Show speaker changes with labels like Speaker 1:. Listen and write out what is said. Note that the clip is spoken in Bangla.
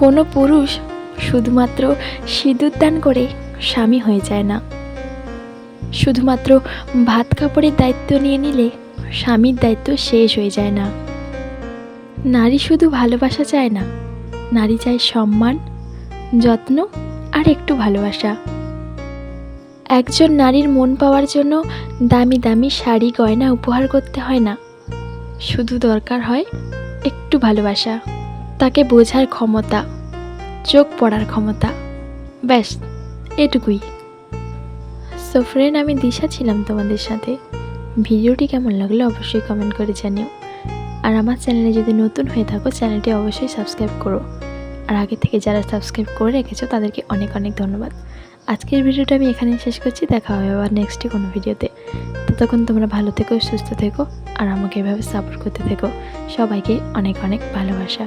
Speaker 1: কোনো পুরুষ শুধুমাত্র সিঁদুর দান করে স্বামী হয়ে যায় না। শুধুমাত্র ভাত কাপড়ের দায়িত্ব নিয়ে নিলে স্বামীর দায়িত্ব শেষ হয়ে যায় না। নারী শুধু ভালোবাসা চায় না, নারী চায় সম্মান, যত্ন আর একটু ভালোবাসা। একজন নারীর মন পাওয়ার জন্য দামি দামি শাড়ি, গয়না উপহার করতে হয় না। শুধু দরকার হয় একটু ভালোবাসা। তাকে বোঝার ক্ষমতা, চোখ পড়ার ক্ষমতা। ব্যাস, এটুকুই। সো ফ্রেন্ড আমি দিশা ছিলাম তোমাদের সাথে। ভিডিওটি কেমন লাগল অবশ্যই কমেন্ট করে জানিও। আর আমার চ্যানেলে যদি নতুন হয়ে থাকো, চ্যানেলটি অবশ্যই সাবস্ক্রাইব করো। আর আগে থেকে যারা সাবস্ক্রাইব করে রেখেছো, তাদেরকে অনেক অনেক ধন্যবাদ। আজকের ভিডিওটা আমি এখানেই শেষ করছি। দেখা হবে আবার নেক্সটে কোনো ভিডিওতে। ততক্ষণ তোমরা ভালো থেকো, সুস্থ থেকো, আর আমাকে এভাবে সাপোর্ট করতে থেকো। সবাইকে অনেক অনেক ভালোবাসা।